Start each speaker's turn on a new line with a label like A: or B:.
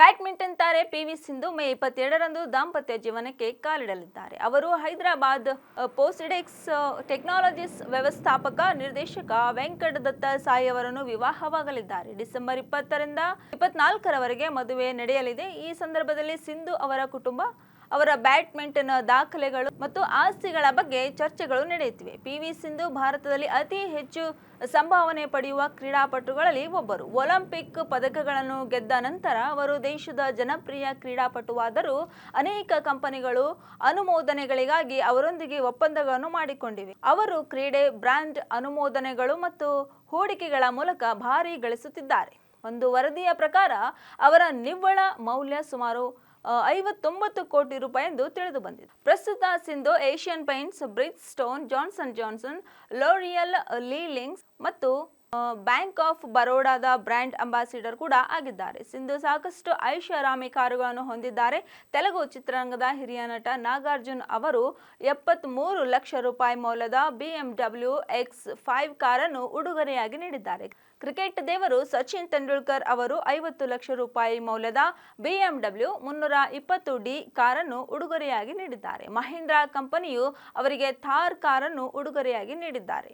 A: Badminton ತಾರೆ PV Sindhu May ಇಪ್ಪತ್ತೆರಡರಂದು ದಾಂಪತ್ಯ ಜೀವನಕ್ಕೆ ಕಾಲಿಡಲಿದ್ದಾರೆ. ಅವರು ಹೈದರಾಬಾದ್ ಪೋಸಿಡೆಕ್ಸ್ ಟೆಕ್ನಾಲಜೀಸ್ ವ್ಯವಸ್ಥಾಪಕ ನಿರ್ದೇಶಕ ವೆಂಕಟ ದತ್ತ ಸಾಯಿ ಅವರನ್ನು ವಿವಾಹವಾಗಲಿದ್ದಾರೆ. ಡಿಸೆಂಬರ್ ಇಪ್ಪತ್ತರಿಂದ ಇಪ್ಪತ್ನಾಲ್ಕರವರೆಗೆ ಮದುವೆ ನಡೆಯಲಿದೆ. ಈ ಸಂದರ್ಭದಲ್ಲಿ ಸಿಂಧು ಅವರ ಕುಟುಂಬ ಅವರ ಬ್ಯಾಡ್ಮಿಂಟನ್ ದಾಖಲೆಗಳು ಮತ್ತು ಆಸ್ತಿಗಳ ಬಗ್ಗೆ ಚರ್ಚೆಗಳು ನಡೆಯುತ್ತಿವೆ. ಪಿವಿ ಸಿಂಧು ಭಾರತದಲ್ಲಿ ಅತಿ ಹೆಚ್ಚು ಸಂಭಾವನೆ ಪಡೆಯುವ ಕ್ರೀಡಾಪಟುಗಳಲ್ಲಿ ಒಬ್ಬರು. ಒಲಿಂಪಿಕ್ ಪದಕಗಳನ್ನು ಗೆದ್ದ ನಂತರ ಅವರು ದೇಶದ ಜನಪ್ರಿಯ ಕ್ರೀಡಾಪಟುವಾದರೂ ಅನೇಕ ಕಂಪನಿಗಳು ಅನುಮೋದನೆಗಳಿಗಾಗಿ ಅವರೊಂದಿಗೆ ಒಪ್ಪಂದಗಳನ್ನು ಮಾಡಿಕೊಂಡಿವೆ. ಅವರು ಕ್ರೀಡೆ ಬ್ರ್ಯಾಂಡ್ ಅನುಮೋದನೆಗಳು ಮತ್ತು ಹೂಡಿಕೆಗಳ ಮೂಲಕ ಭಾರಿ ಗಳಿಸುತ್ತಿದ್ದಾರೆ. ಒಂದು ವರದಿಯ ಪ್ರಕಾರ ಅವರ ನಿವ್ವಳ ಮೌಲ್ಯ ಸುಮಾರು ಐವತ್ತೊಂಬತ್ತು ಕೋಟಿ ರೂಪಾಯಿ ಎಂದು ತಿಳಿದು ಬಂದಿದೆ. ಪ್ರಸ್ತುತ Sindhu, Asian Paints Bridgestone, Johnson Johnson, L'Oreal ಲೀಲಿಂಗ್ಸ್ ಮತ್ತು ಬ್ಯಾಂಕ್ ಆಫ್ ಬರೋಡಾದ ಬ್ರ್ಯಾಂಡ್ ಅಂಬಾಸಿಡರ್ ಕೂಡ ಆಗಿದ್ದಾರೆ. ಸಿಂಧು ಸಾಕಷ್ಟು ಐಷಾರಾಮಿ ಕಾರುಗಳನ್ನು ಹೊಂದಿದ್ದಾರೆ. ತೆಲುಗು ಚಿತ್ರರಂಗದ ಹಿರಿಯ ನಟ ನಾಗಾರ್ಜುನ್ ಅವರು ಎಪ್ಪತ್ಮೂರು ಲಕ್ಷ ರೂಪಾಯಿ ಮೌಲ್ಯದ ಬಿಎಂಡಬ್ಲ್ಯೂ ಎಕ್ಸ್ ಫೈವ್ ಕಾರನ್ನು ಉಡುಗೊರೆಯಾಗಿ ನೀಡಿದ್ದಾರೆ. ಕ್ರಿಕೆಟ್ ದೇವರು ಸಚಿನ್ ತೆಂಡೂಲ್ಕರ್ ಅವರು ಐವತ್ತು ಲಕ್ಷ ರೂಪಾಯಿ ಮೌಲ್ಯದ ಬಿಎಂಡಬ್ಲ್ಯೂ ಮುನ್ನೂರ ಇಪ್ಪತ್ತು ಡಿ ಕಾರನ್ನು ಉಡುಗೊರೆಯಾಗಿ ನೀಡಿದ್ದಾರೆ. ಮಹೀಂದ್ರಾ ಕಂಪನಿಯು ಅವರಿಗೆ ಥಾರ್ ಕಾರನ್ನು ಉಡುಗೊರೆಯಾಗಿ ನೀಡಿದ್ದಾರೆ.